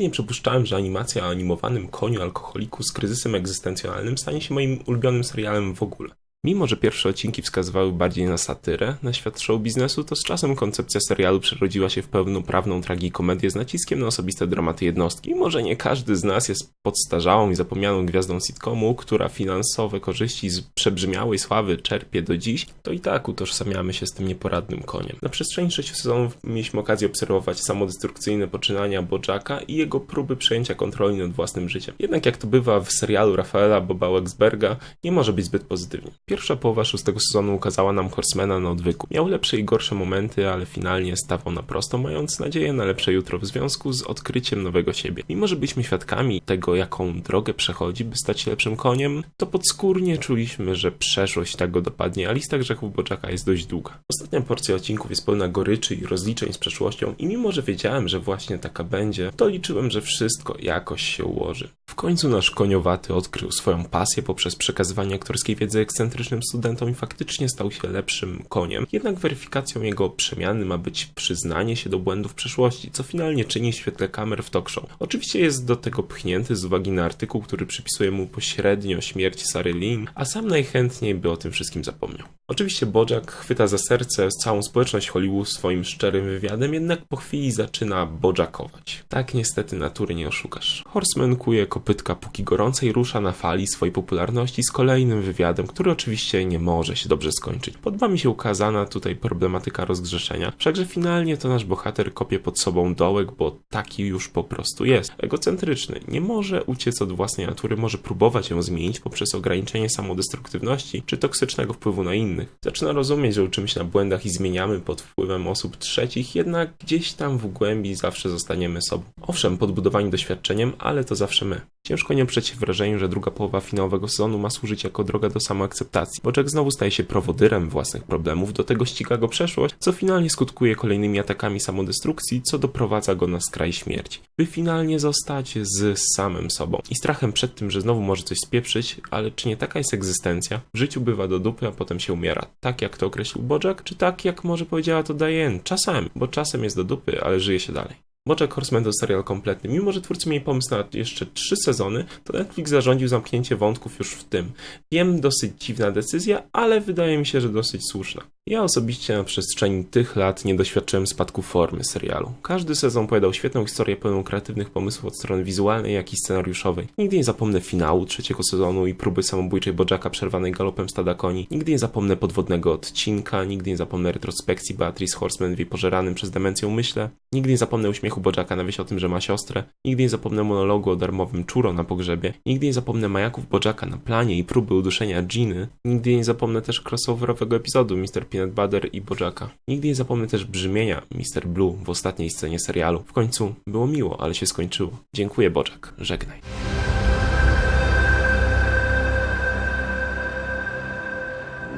Nigdy nie przypuszczałem, że animacja o animowanym koniu alkoholiku z kryzysem egzystencjonalnym stanie się moim ulubionym serialem w ogóle. Mimo, że pierwsze odcinki wskazywały bardziej na satyrę, na świat show biznesu, to z czasem koncepcja serialu przerodziła się w pełnoprawną tragikomedię z naciskiem na osobiste dramaty jednostki. Mimo, że nie każdy z nas jest podstarzałą i zapomnianą gwiazdą sitcomu, która finansowe korzyści z przebrzmiałej sławy czerpie do dziś, to i tak utożsamiamy się z tym nieporadnym koniem. Na przestrzeni sześciu sezonów mieliśmy okazję obserwować samodestrukcyjne poczynania Bojacka i jego próby przejęcia kontroli nad własnym życiem. Jednak jak to bywa w serialu Rafaela Boba Wexberga, nie może być zbyt pozytywnie. Pierwsza połowa szóstego sezonu ukazała nam Horsemana na odwyku. Miał lepsze i gorsze momenty, ale finalnie stawał na prosto, mając nadzieję na lepsze jutro w związku z odkryciem nowego siebie. Mimo, że byliśmy świadkami tego, jaką drogę przechodzi, by stać się lepszym koniem, to podskórnie czuliśmy, że przeszłość tak go dopadnie, a lista grzechów Boczaka jest dość długa. Ostatnia porcja odcinków jest pełna goryczy i rozliczeń z przeszłością i mimo, że wiedziałem, że właśnie taka będzie, to liczyłem, że wszystko jakoś się ułoży. Końcu nasz koniowaty odkrył swoją pasję poprzez przekazywanie aktorskiej wiedzy ekscentrycznej studentom i faktycznie stał się lepszym koniem. Jednak weryfikacją jego przemiany ma być przyznanie się do błędów przeszłości, co finalnie czyni w świetle kamer w talk show. Oczywiście jest do tego pchnięty z uwagi na artykuł, który przypisuje mu pośrednio śmierć Sary Lynn, a sam najchętniej by o tym wszystkim zapomniał. Oczywiście Bojack chwyta za serce całą społeczność Hollywood swoim szczerym wywiadem, jednak po chwili zaczyna bojackować. Tak niestety natury nie oszukasz. Horseman kuje kopytka póki gorącej rusza na fali swojej popularności z kolejnym wywiadem, który oczywiście nie może się dobrze skończyć. Podoba mi się ukazana tutaj problematyka rozgrzeszenia, wszakże finalnie to nasz bohater kopie pod sobą dołek, bo taki już po prostu jest. Egocentryczny, nie może uciec od własnej natury, może próbować ją zmienić poprzez ograniczenie samodestruktywności czy toksycznego wpływu na innych. Zaczyna rozumieć, że uczymy się na błędach i zmieniamy pod wpływem osób trzecich, jednak gdzieś tam w głębi zawsze zostaniemy sobą. Owszem, podbudowani doświadczeniem, ale to zawsze my. Ciężko nie oprzeć się wrażeniu, że druga połowa finałowego sezonu ma służyć jako droga do samoakceptacji. Boczek znowu staje się prowodyrem własnych problemów, do tego ściga go przeszłość, co finalnie skutkuje kolejnymi atakami samodestrukcji, co doprowadza go na skraj śmierci. By finalnie zostać z samym sobą i strachem przed tym, że znowu może coś spieprzyć, ale czy nie taka jest egzystencja? W życiu bywa do dupy, a potem się umiera. Tak jak to określił Bojack, czy tak jak może powiedziała to Diane? Czasami, bo czasem jest do dupy, ale żyje się dalej. Bojack Horseman to serial kompletny. Mimo, że twórcy mieli pomysł na jeszcze trzy sezony, to Netflix zarządził zamknięcie wątków już w tym. Wiem, dosyć dziwna decyzja, ale wydaje mi się, że dosyć słuszna. Ja osobiście na przestrzeni tych lat nie doświadczyłem spadku formy serialu. Każdy sezon opowiadał świetną historię pełną kreatywnych pomysłów od strony wizualnej, jak i scenariuszowej. Nigdy nie zapomnę finału trzeciego sezonu i próby samobójczej Bojacka przerwanej galopem stada koni. Nigdy nie zapomnę podwodnego odcinka, nigdy nie zapomnę retrospekcji Beatrice Horseman w pożeranym przez demencję umyśle. Nigdy nie zapomnę uśmiechu Bojacka na wieś o tym, że ma siostrę. Nigdy nie zapomnę monologu o darmowym czuro na pogrzebie. Nigdy nie zapomnę majaków Bojacka na planie i próby uduszenia Giny. Nigdy nie zapomnę też crossoverowego epizodu Mr. Peanut Butter i Bojacka. Nigdy nie zapomnę też brzmienia Mr. Blue w ostatniej scenie serialu. W końcu było miło, ale się skończyło. Dziękuję Bojack. Żegnaj.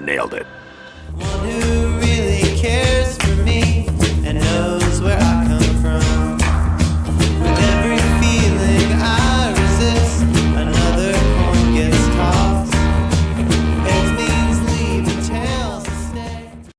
Nailed it.